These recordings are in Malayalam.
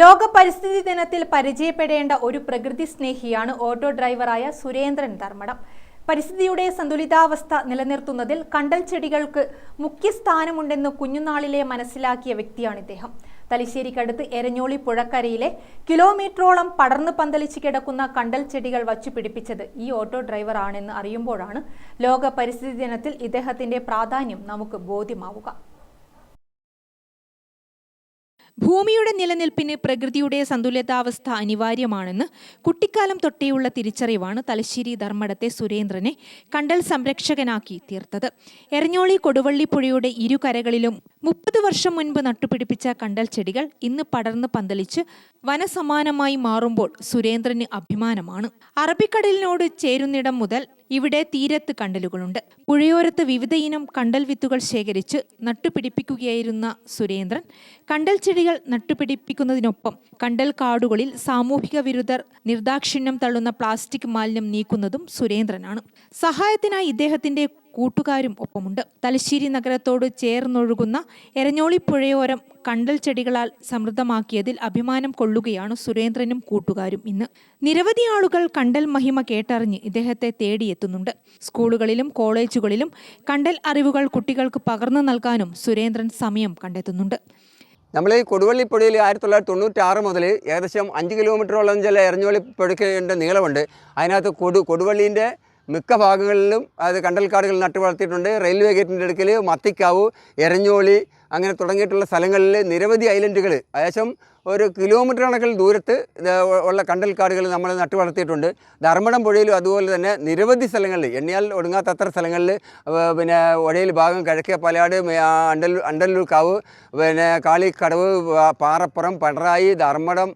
ലോക പരിസ്ഥിതി ദിനത്തിൽ പരിചയപ്പെടേണ്ട ഒരു പ്രകൃതി സ്നേഹിയാണ് ഓട്ടോ ഡ്രൈവറായ സുരേന്ദ്രൻ ധർമ്മടം. പരിസ്ഥിതിയുടെ സന്തുലിതാവസ്ഥ നിലനിർത്തുന്നതിൽ കണ്ടൽ ചെടികൾക്ക് മുഖ്യ സ്ഥാനമുണ്ടെന്ന് കുഞ്ഞുനാളിലെ മനസ്സിലാക്കിയ വ്യക്തിയാണ് ഇദ്ദേഹം. തലശ്ശേരിക്കടുത്ത് എരഞ്ഞോളി പുഴക്കരയിലെ കിലോമീറ്ററോളം പടർന്നു പന്തലിച്ച് കിടക്കുന്ന കണ്ടൽ ചെടികൾ വച്ചു പിടിപ്പിച്ചത് ഈ ഓട്ടോ ഡ്രൈവറാണെന്ന് അറിയുമ്പോഴാണ് ലോക പരിസ്ഥിതി ദിനത്തിൽ ഇദ്ദേഹത്തിന്റെ പ്രാധാന്യം നമുക്ക് ബോധ്യമാവുക. ഭൂമിയുടെ നിലനിൽപ്പിന് പ്രകൃതിയുടെ സന്തുലിതാവസ്ഥ അനിവാര്യമാണെന്ന് കുട്ടിക്കാലം തൊട്ടേയുള്ള തിരിച്ചറിവാണ് തലശ്ശേരി ധർമ്മടത്തെ സുരേന്ദ്രനെ കണ്ടൽ സംരക്ഷകനാക്കി തീർത്തത്. എരഞ്ഞോളി കൊടുവള്ളി പുഴയുടെ ഇരുകരകളിലും മുപ്പത് വർഷം മുൻപ് നട്ടുപിടിപ്പിച്ച കണ്ടൽ ചെടികൾ ഇന്ന് പടർന്ന് പന്തലിച്ച് വനസമാനമായി മാറുമ്പോൾ സുരേന്ദ്രന് അഭിമാനമാണ്. അറബിക്കടലിനോട് ചേരുന്നിടം മുതൽ ഇവിടെ തീരത്ത് കണ്ടലുകളുണ്ട്. പുഴയോരത്ത് വിവിധ ഇനം കണ്ടൽ വിത്തുകൾ ശേഖരിച്ച് നട്ടുപിടിപ്പിക്കുകയായിരുന്ന സുരേന്ദ്രൻ കണ്ടൽ ചെടികൾ നട്ടുപിടിപ്പിക്കുന്നതിനൊപ്പം കണ്ടൽ കാടുകളിൽ സാമൂഹിക വിരുദ്ധർ നിർദാക്ഷിണ്യം തള്ളുന്ന പ്ലാസ്റ്റിക് മാലിന്യം നീക്കുന്നതും സുരേന്ദ്രനാണ്. സഹായത്തിനായി ഇദ്ദേഹത്തിന്റെ കൂട്ടുകാരും ഒപ്പമുണ്ട്. തലശ്ശേരി നഗരത്തോട് ചേർന്നൊഴുകുന്ന എരഞ്ഞോളി പുഴയോരം കണ്ടൽ ചെടികളാൽ സമൃദ്ധമാക്കിയതിൽ അഭിമാനം കൊള്ളുകയാണ് സുരേന്ദ്രനും കൂട്ടുകാരും ഇന്ന്. നിരവധി ആളുകൾ കണ്ടൽ മഹിമ കേട്ടറിഞ്ഞ് ഇദ്ദേഹത്തെ തേടിയെത്തുന്നുണ്ട്. സ്കൂളുകളിലും കോളേജുകളിലും കണ്ടൽ അറിവുകൾ കുട്ടികൾക്ക് പകർന്നു നൽകാനും സുരേന്ദ്രൻ സമയം കണ്ടെത്തുന്നുണ്ട്. നമ്മൾ ഈ കൊടുവള്ളി പുഴയിൽ ആയിരത്തി തൊള്ളായിരത്തി തൊണ്ണൂറ്റാറ് മുതൽ ഏകദേശം അഞ്ച് കിലോമീറ്ററോളം ചില എരഞ്ഞോളി പുഴയ്ക്കേണ്ട നീളമുണ്ട്. അതിനകത്ത് കൊടു കൊടുവള്ളീന്റെ മിക്ക ഭാഗങ്ങളിലും അത് കണ്ടൽക്കാടുകൾ നട്ടു വളർത്തിയിട്ടുണ്ട് റെയിൽവേ ഗേറ്റിന്റെ അടുക്കൽ മത്തിക്കാവ് എരഞ്ഞോളി അങ്ങനെ തുടങ്ങിയിട്ടുള്ള സ്ഥലങ്ങളിൽ നിരവധി ഐലൻഡുകൾ ഏകദേശം ഒരു കിലോമീറ്റർ കണക്കിൽ ദൂരത്ത് ഉള്ള കണ്ടൽക്കാടുകൾ നമ്മൾ നട്ടു വളർത്തിയിട്ടുണ്ട്. ധർമ്മടം പുഴയിലും അതുപോലെ തന്നെ നിരവധി സ്ഥലങ്ങളിൽ എണ്ണിയാൽ ഒടുങ്ങാത്തത്ര സ്ഥലങ്ങളിൽ പിന്നെ ഒഴയിൽ ഭാഗം കിഴക്കേ പലയാട് അണ്ടൽ അണ്ടല്ലൂർ കാവ് പിന്നെ കാളിക്കടവ് പാറപ്പുറം പിണറായി ധർമ്മടം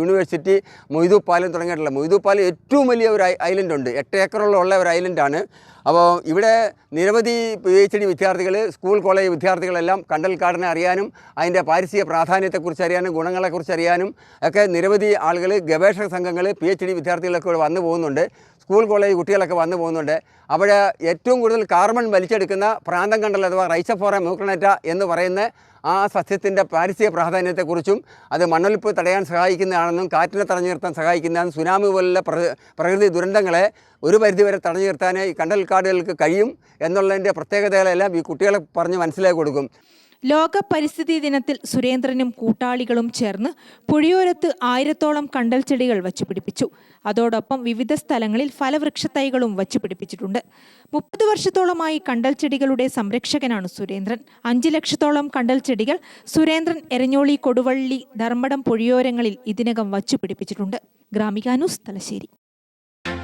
യൂണിവേഴ്സിറ്റി മൊയ്തുപ്പാലം തുടങ്ങിയിട്ടുള്ള മൊയ്തുപ്പാലം ഏറ്റവും വലിയ ഒരു ഐലൻഡുണ്ട്. എട്ട് ഏക്കറുള്ള ഒരു ഐലൻഡാണ്. അപ്പോൾ ഇവിടെ നിരവധി പി എച്ച് ഡി വിദ്യാർത്ഥികൾ സ്കൂൾ കോളേജ് വിദ്യാർത്ഥികളെല്ലാം കണ്ടൽക്കാടിനെ അറിയാനും അതിന്റെ പാരിസ്ഥിതിക പ്രാധാന്യത്തെക്കുറിച്ച് അറിയാനും ഗുണങ്ങളെക്കുറിച്ച് അറിയാനും ഒക്കെ നിരവധി ആളുകൾ ഗവേഷക സംഘങ്ങൾ പി എച്ച് ഡി വിദ്യാർത്ഥികളൊക്കെ ഇവിടെ വന്നു പോകുന്നുണ്ട്. സ്കൂൾ കോളേജ് കുട്ടികളൊക്കെ വന്നു പോകുന്നുണ്ട്. അവിടെ ഏറ്റവും കൂടുതൽ കാർബൺ വലിച്ചെടുക്കുന്ന പ്രാന്തം കണ്ടൽ അഥവാ റൈസഫോറ മൂക്കണറ്റ എന്ന് പറയുന്ന ആ സസ്യത്തിന്റെ പാരിസ്ഥിതിക പ്രാധാന്യത്തെക്കുറിച്ചും അത് മണ്ണൊലിപ്പ് തടയാൻ സഹായിക്കുന്നതാണെന്നും കാറ്റിനെ തടഞ്ഞു നിർത്താൻ സഹായിക്കുന്നതാണ് സുനാമി പോലുള്ള പ്ര- പ്രകൃതി ദുരന്തങ്ങളെ ഒരു പരിധിവരെ തടഞ്ഞു നിർത്താൻ ഈ കണ്ടൽക്കാടുകൾക്ക് കഴിയും എന്നുള്ളതിന്റെ പ്രത്യേകതകളെല്ലാം ഈ കുട്ടികളെ പറഞ്ഞ് മനസ്സിലാക്കി കൊടുക്കും. ലോക പരിസ്ഥിതി ദിനത്തിൽ സുരേന്ദ്രനും കൂട്ടാളികളും ചേർന്ന് പുഴയോരത്ത് ആയിരത്തോളം കണ്ടൽ ചെടികൾ വച്ചു പിടിപ്പിച്ചു അതോടൊപ്പം വിവിധ സ്ഥലങ്ങളിൽ ഫലവൃക്ഷത്തൈകളും വച്ചുപിടിപ്പിച്ചിട്ടുണ്ട്. മുപ്പത് വർഷത്തോളമായി കണ്ടൽ ചെടികളുടെ സംരക്ഷകനാണ് സുരേന്ദ്രൻ. അഞ്ച് ലക്ഷത്തോളം കണ്ടൽ ചെടികൾ സുരേന്ദ്രൻ എരഞ്ഞോളി കൊടുവള്ളി ധർമ്മടം പുഴയോരങ്ങളിൽ ഇതിനകം വച്ചു പിടിപ്പിച്ചിട്ടുണ്ട് ഗ്രാമികാനൂസ് തലശ്ശേരി.